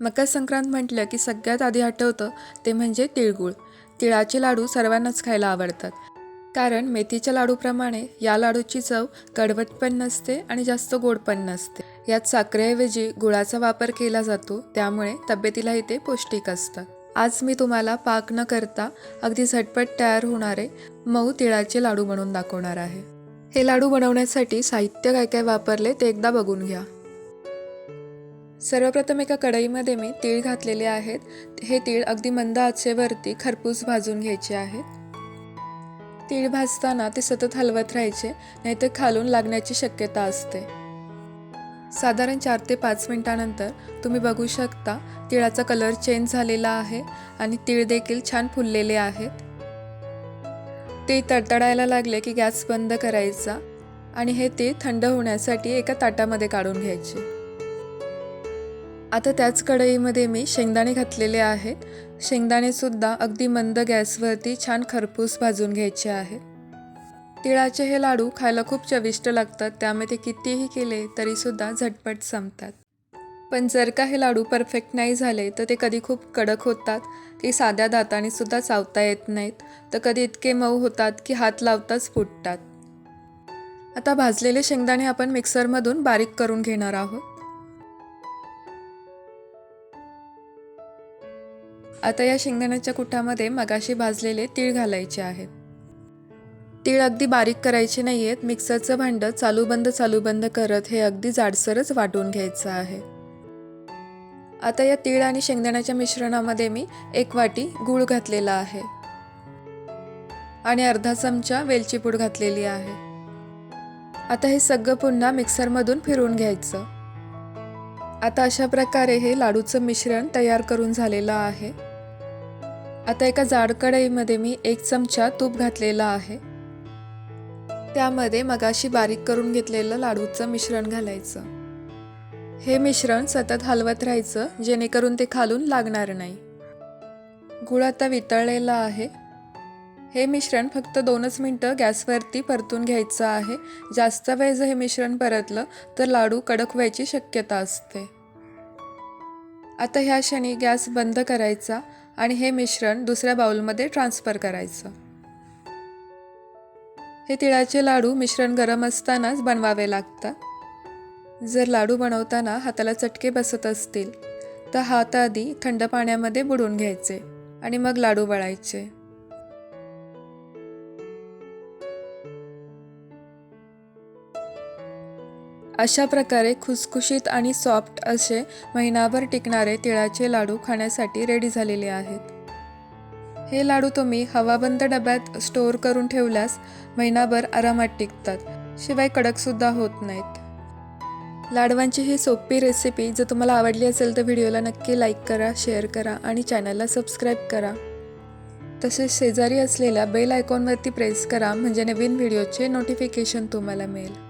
मकर संक्रांत म्हटलं की सगळ्यात आधी आठवतं ते म्हणजे तिळगुळ. तिळाचे लाडू सर्वांनाच खायला आवडतात. कारण मेथीच्या लाडूप्रमाणे या लाडूची चव कडवट पण नसते आणि जास्त गोड पण नसते. यात साखरेऐवजी गुळाचा वापर केला जातो त्यामुळे तब्येतीलाही ते पौष्टिक असतात आज मी तुम्हाला पाक न करता अगदी झटपट तयार होणारे मऊ तिळाचे लाडू बनवून दाखवणार आहे. हे लाडू बनवण्यासाठी साहित्य काय काय वापरले ते एकदा बघून घ्या. सर्वप्रथम एका कढईमध्ये मी तीळ घातलेले आहेत. हे तीळ अगदी मंद आचेवरती खरपूस भाजून घ्यायचे आहेत तीळ भाजताना ते सतत हलवत राहायचे नाहीतर खालून लागण्याची शक्यता असते. साधारण चार ते पाच मिनिटानंतर तुम्ही बघू शकता तिळाचा कलर चेंज झालेला आहे आणि तीळ देखील छान फुललेले आहेत. ते तडतडायला लागले की गॅस बंद करायचा आणि हे तीळ थंड होण्यासाठी एका ताटामध्ये काढून घ्यायचे. आता त्याच कढईमध्ये मी शेंगदाणे घातलेले आहेत. शेंगदाणेसुद्धा अगदी मंद गॅसवरती छान खरपूस भाजून घ्यायचे आहे. तिळाचे हे लाडू खायला खूप चविष्ट लागतात त्यामुळे ते कितीही केले तरीसुद्धा झटपट संपतात. पण जर का हे लाडू परफेक्ट नाही झाले तर ते कधी खूप कडक होतात की साध्या दाताने सुद्धा चावता येत नाहीत तर कधी इतके मऊ होतात की हात लावताच फुटतात. आता भाजलेले शेंगदाणे आपण मिक्सरमधून बारीक करून घेणार आहोत. आता या शेंगदाण्याच्या कुठामध्ये मगाशी भाजलेले तीळ घालायचे आहेत तीळ अगदी बारीक करायचे नाही आहेत मिक्सरचं भांडं चालू बंद चालू बंद करत हे अगदी जाडसरच वाटून घ्यायचं आहे. आता या तीळ आणि शेंगदाण्याच्या मिश्रणामध्ये मी एक वाटी गूळ घातलेला आहे. आणि अर्धा चमचा वेलची पूड घातलेली आहे. आता हे सगळं पुन्हा मिक्सरमधून फिरून घ्यायचं. आता अशा प्रकारे हे लाडूचं मिश्रण तयार करून झालेलं आहे. आता एका जाड कढईमध्ये मी एक चमचा तूप घातलेला आहे. त्यामध्ये मगाशी बारीक करून घेतलेलं लाडूचं मिश्रण घालायचं. हे मिश्रण सतत हलवत राहायचं जेणेकरून ते खालून लागणार नाही. गुळ आता वितळलेला आहे. हे मिश्रण फक्त दोनच मिनटं गॅसवरती परतून घ्यायचं आहे. जास्त वेळ जर हे मिश्रण परतलं तर लाडू कडक व्हायची शक्यता असते. आता ह्या क्षणी गॅस बंद करायचा. आणि हे मिश्रण दुसऱ्या बाउलमध्ये ट्रान्सफर करायचं. हे तिळाचे लाडू मिश्रण गरम असतानाच बनवावे लागतात. जर लाडू बनवताना हाताला चटके बसत असतील तर हात आधी थंड पाण्यामध्ये बुडून घ्यायचे आणि मग लाडू वळायचे. अशा प्रकारे खुसखुशीत आणि सॉफ्ट असे महिनाभर टिकणारे तिळाचे लाडू खाण्यासाठी रेडी झालेले आहेत. हे लाडू तुम्ही हवाबंद डब्यात स्टोअर करून ठेवल्यास महिनाभर आरामात टिकतात. शिवाय कडकसुद्धा होत नाहीत. लाडवांची ही सोपी रेसिपी जर तुम्हाला आवडली असेल तर व्हिडिओला नक्की लाईक करा शेअर करा आणि चॅनलला सबस्क्राईब करा. तसेच शेजारी असलेल्या बेल आयकॉनवरती प्रेस करा म्हणजे नवीन व्हिडिओचे नोटिफिकेशन तुम्हाला मिळेल.